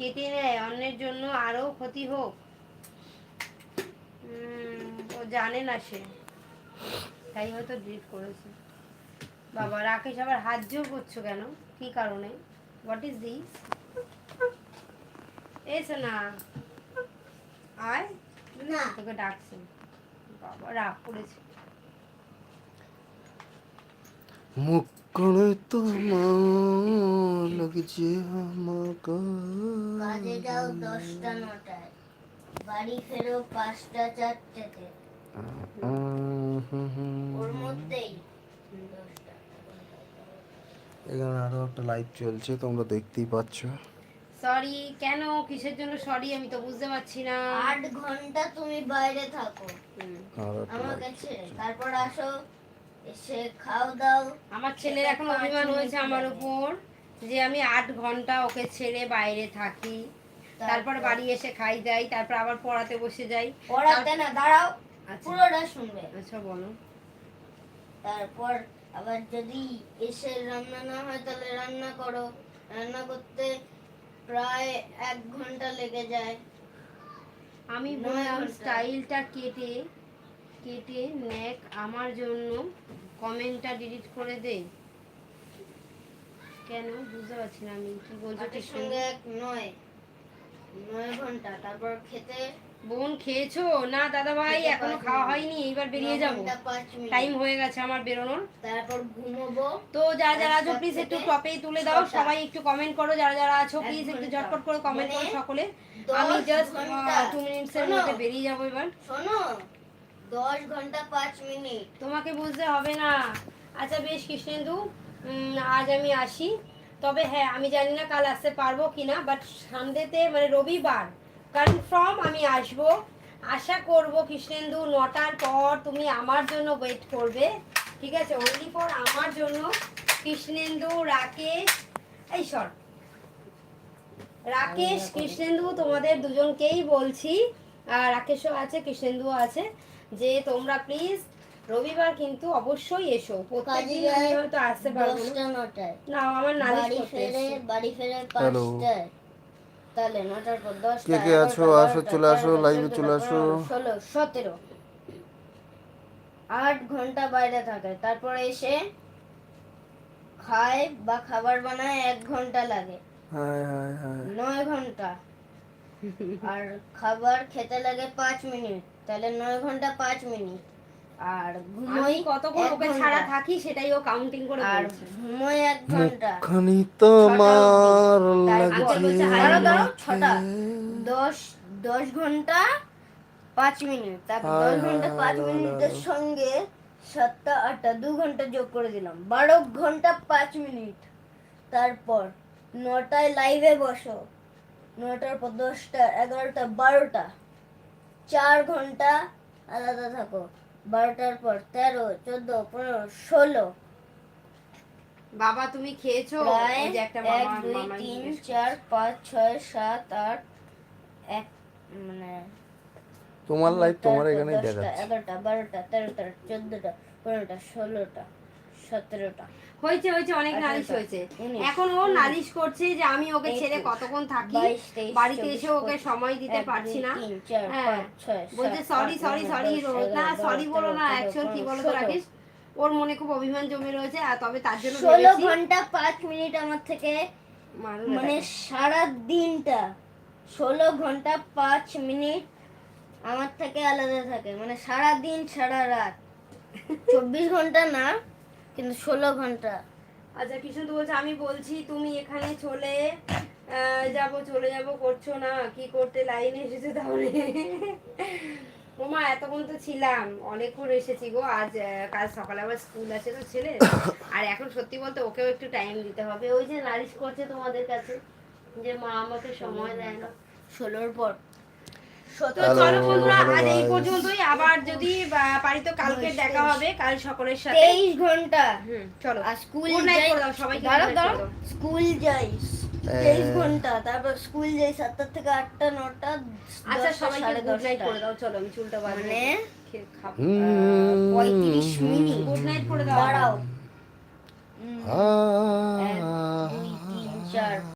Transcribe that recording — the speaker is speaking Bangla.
কেটে নেয় অন্যের জন্য আরও ক্ষতি হোক। ও জানে না সে। তাই হয়তো ডিলিট করেছে। বাবা রাকেশ আবার হাত জোর করছ কেন? কি কারণে? হোয়াট ইজ দিস এসে না আয়। না। তোকে ডাকছে। বাবা রাগ করেছে। মুখে তোমার। লাগছে আমাকে। কাজে যাও দশটা নটায়। বাড়ি ফেরো পাঁচটা চারটেতে। ওর মধ্যেই এখানে আরও একটা লাইভ চলছে তোমরা দেখতেই পাচ্ছ। সরি কেন? কিসের জন্য সরি আমি তো বুঝতে পারছি না। আট ঘণ্টা তুমি বাইরে থাকো। আমার কাছে। তারপর আসো এসে খাও দাও। আমার ছেলের এখন অভিমান হয়েছে আমার। উপর। যে আমি আট ঘণ্টা ওকে ছেড়ে বাইরে থাকি। তারপর বাড়ি এসে খাই যাই তারপর আবার পড়াতে বসে যাই। পড়াতে না দাঁড়াও আচ্ছা। পুরোটা শুনবে। আচ্ছা বলো। তারপর আবার যদি এসে রান্না না হয় তাহলে রান্না করো। রান্না করতে প্রায় এক ঘণ্টা লেগে যায়। আমি বললাম স্টাইলটা কেটে কেটে নেক আমার জন্য কমেন্টটা ডিলিট করে দে। কেন? বুঝতে পারছি না আমি কি বলছো ঠিক সঙ্গে এক নয়। নয় ঘণ্টা। তারপর খেতে? বোন খেয়েছো? না দাদা ভাই এখনও খাওয়া হয়নি এইবার বেরিয়ে যাব। টাইম হয়ে গেছে আমার বেরোনোর। তারপর ঘুমোবো। তো যারা যারা আছো প্লিজ একটু থেকে টপে তুলে দাও। সবাই একটু কমেন্ট করো যারা যারা আছো প্লিজ একটু ঝটপট করে কমেন্ট করো মানে সকলে আমি জাস্ট। টু মিনিটস এর মধ্যে বেরিয়ে যাব এবার। শোনো। দশ ঘণ্টা পাঁচ মিনিট। তোমাকে বুঝতে হবে না। আচ্ছা বেশ কৃষ্ণেন্দু আজ আমি আসি। তবে হ্যাঁ আমি জানি না কাল আসতে পারব কিনা বাট সানডেতে মানে রবিবার কনফার্ম আমি আসব। আশা করব কৃষ্ণেন্দু নটার পর তুমি আমার জন্য ওয়েট করবে। ঠিক আছে? অনলি ফর আমার জন্য কৃষ্ণেন্দু, রাকেশ, এই সর, রাকেশ, কৃষ্ণেন্দু তোমাদের দুজনকেই বলছি। রাকেশও আছে, কৃষ্ণেন্দুও আছে। যে তোমরা প্লিজ রবিবার কিন্তু অবশ্যই এসো। প্রত্যেকদিন আমি হয়তো আসতে পারব না। আমার নালিশ বাড়ি করতে ফেরে বাড়ি ফেরে পাঁচটায়। তাহলে নটার পর দশটা কে কে আছো? আসো, চলে আসো, তেরোটা, live এ চোদ্দোটা, চলে আসো। ষোলো সতেরো। আট ঘণ্টা বাইরে থাকে। তারপর এসে খায় বা খাবার বানায় এক ঘণ্টা লাগে। নয় ঘণ্টা। আর খাবার খেতে লাগে পাঁচ মিনিট। তাহলে নয় ঘণ্টা পাঁচ মিনিট। আর ঘুমোই কতক্ষণ ওকে ছাড়া থাকি সেটাই ও কাউন্টিং করে আর ঘুমোই এক ঘণ্টা। মুখখানি তোমার আচ্ছা, হাই দাঁড়াও, দাঁড়াও, ছটা। দশ দশ ঘণ্টা পাঁচ মিনিট। তারপর দশ ঘণ্টা পাঁচ মিনিটের সঙ্গে সাতটা আটটা দু ঘণ্টা যোগ করে দিলাম। বারো ঘণ্টা পাঁচ মিনিট। তারপর নটায় লাইভে বসো। নটার পর দশটা এগারোটা বারোটা। চার ঘণ্টা আলাদা থাকো। বারোটার পর তেরো চোদ্দ পনেরো ষোলো। বাবা তুমি খেয়েছো? এক দুই তিন চার পাঁচ ছয় সাত আট এক মানে তোমার লাইফ তোমার এখানেই দেখাচ্ছে এগারোটা বারোটা তেরোটা চোদ্দটা পনেরোটা ষোলোটা। সতেরোটা। হয়েছে হয়েছে অনেক নালিশ হয়েছে। এখন ও নালিশ করছে যে আমি ওকে ছেড়ে কতক্ষণ থাকি? বাড়িতে এসে ওকে সময় দিতে পারছি না। হ্যাঁ। বলছে সরি সরি সরি না সরি বলো না কি বলো তো। রাকেশ? ওর মনে খুব অভিমান জমে রয়েছে আর তবে তার জন্য ষোলো ঘণ্টা পাঁচ মিনিট আমার থেকে মানে। সারা দিনটা। ষোলো ঘণ্টা পাঁচ মিনিট আমার থেকে আলাদা থাকে। মানে সারা দিন সারা রাত। চব্বিশ ঘণ্টা না কিন্তু ষোলো ঘণ্টা। আচ্ছা কৃষ্ণ তো বলছে আমি বলছি তুমি এখানে চলে যাব চলে যাব করছ না? কি করতে লাইনে এসেছে তাহলে? ওমা এতক্ষণ তো ছিলাম। অনেকক্ষণ এসেছি গো। আজ কাল সকালে আবার স্কুল আছে তো ছেলে আর এখন সত্যি বলতে ওকেও একটু টাইম দিতে হবে। ওই যে নালিশ করছে তোমাদের কাছে যে মা আমাকে সময় দেয় না। ষোলোর পর। তো চলো বন্ধুরা আজ এই পর্যন্তই। আবার যদি পারি তো কালকে দেখা হবে কাল সকলের সাথে। তেইশ ঘণ্টা। হুম চলো। আর স্কুল যাই। সবাইকে দাঁড়াও, good night করে দাঁড়াও। দাও। স্কুল যাই। তেইশ ঘণ্টা। তারপর স্কুল যাই সাতটা থেকে আটটা নটা আচ্ছা সবাইকে গুড নাইট করে দাও। চলো আমি চুলটা বাঁধবো মানে খাব। হুম। পঁয়ত্রিশ মিনিট। গুড নাইট করে দাও। দাঁড়াও।